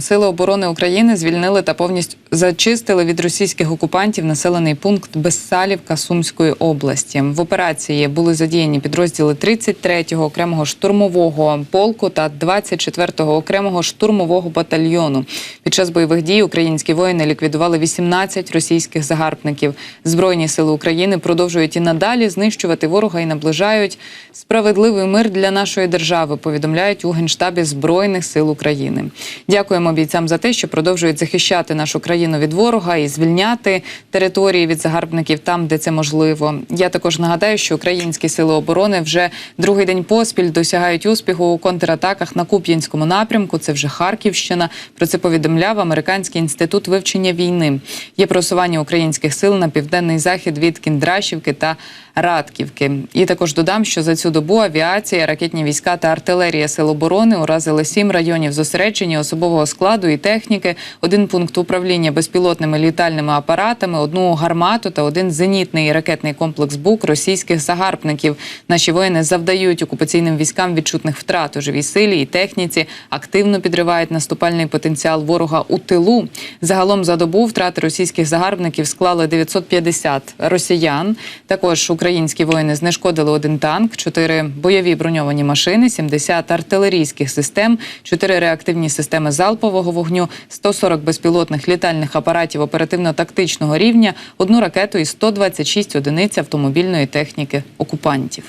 Сили оборони України звільнили та повністю зачистили від російських окупантів населений пункт Безсалівка Сумської області. В операції були задіяні підрозділи 33-го окремого штурмового полку та 24-го окремого штурмового батальйону. Час бойових дій українські воїни ліквідували 18 російських загарбників. Збройні сили України продовжують і надалі знищувати ворога і наближають справедливий мир для нашої держави. Повідомляють у генштабі збройних сил України. Дякуємо бійцям за те, що продовжують захищати нашу країну від ворога і звільняти території від загарбників там, де це можливо. Я також нагадаю, що українські сили оборони вже другий день поспіль досягають успіху у контратаках на Куп'янському напрямку. Це вже Харківщина. Про це повідомляв Американський інститут вивчення війни. Є просування українських сил на південний захід від Кіндрашівки та Радківки. І також додам, що за цю добу авіація, ракетні війська та артилерія сил оборони уразили сім районів зосередження особового складу і техніки, один пункт управління безпілотними літальними апаратами, одну гармату та один зенітний ракетний комплекс БУК російських загарбників. Наші воїни завдають окупаційним військам відчутних втрат у живій силі і техніці, активно підривають наступальний потенціал ворога у тилу. Загалом за добу втрати російських загарбників склали 950 росіян. Також українські воїни знешкодили один танк, чотири бойові броньовані машини, 70 артилерійських систем, чотири реактивні системи залпового вогню, 140 безпілотних літальних апаратів оперативно-тактичного рівня, одну ракету і 126 одиниць автомобільної техніки окупантів.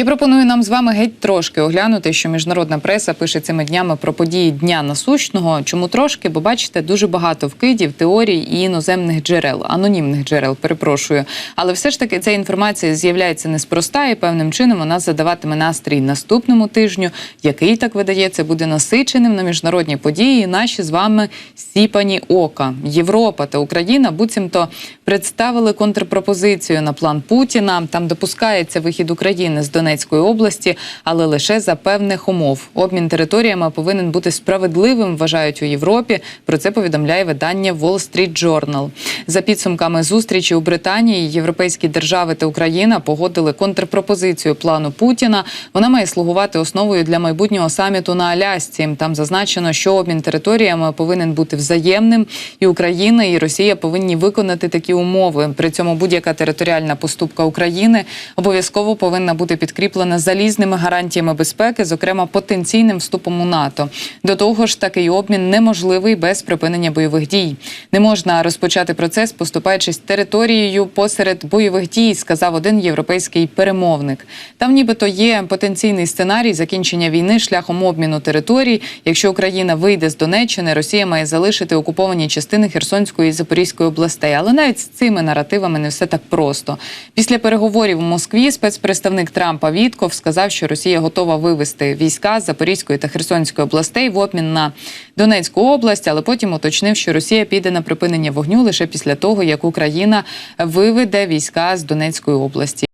Я пропоную нам з вами геть трошки оглянути, що міжнародна преса пише цими днями про події дня насущного. Чому трошки? Бо бачите, дуже багато вкидів, теорій і іноземних джерел, анонімних джерел, перепрошую. Але все ж таки ця інформація з'являється неспроста і певним чином вона задаватиме настрій наступному тижню, який так видається буде насиченим на міжнародні події. і Наші з вами сіпані ока. Європа та Україна буцімто представили контрпропозицію на план Путіна. Там допускається вихід України з Донецької області, але лише за певних умов. Обмін територіями повинен бути справедливим, вважають у Європі. Про це повідомляє видання Wall Street Journal. За підсумками зустрічі у Британії, європейські держави та Україна погодили контрпропозицію плану Путіна. Вона має слугувати основою для майбутнього саміту на Алясці. Там зазначено, що обмін територіями повинен бути взаємним, і Україна і Росія повинні виконати такі умови. При цьому будь-яка територіальна поступка України обов'язково повинна бути підкріплена залізними гарантіями безпеки, зокрема потенційним вступом у НАТО. До того ж, такий обмін неможливий без припинення бойових дій. Не можна розпочати процес, поступаючись територією посеред бойових дій, сказав один європейський перемовник. Там, нібито є потенційний сценарій закінчення війни шляхом обміну територій. Якщо Україна вийде з Донеччини, Росія має залишити окуповані частини Херсонської і Запорізької областей. Але навіть з цими наративами не все так просто. Після переговорів у Москві спецпредставник Трампа Вітков сказав, що Росія готова вивести війська з Запорізької та Херсонської областей в обмін на Донецьку область, але потім уточнив, що Росія піде на припинення вогню лише після того, як Україна виведе війська з Донецької області.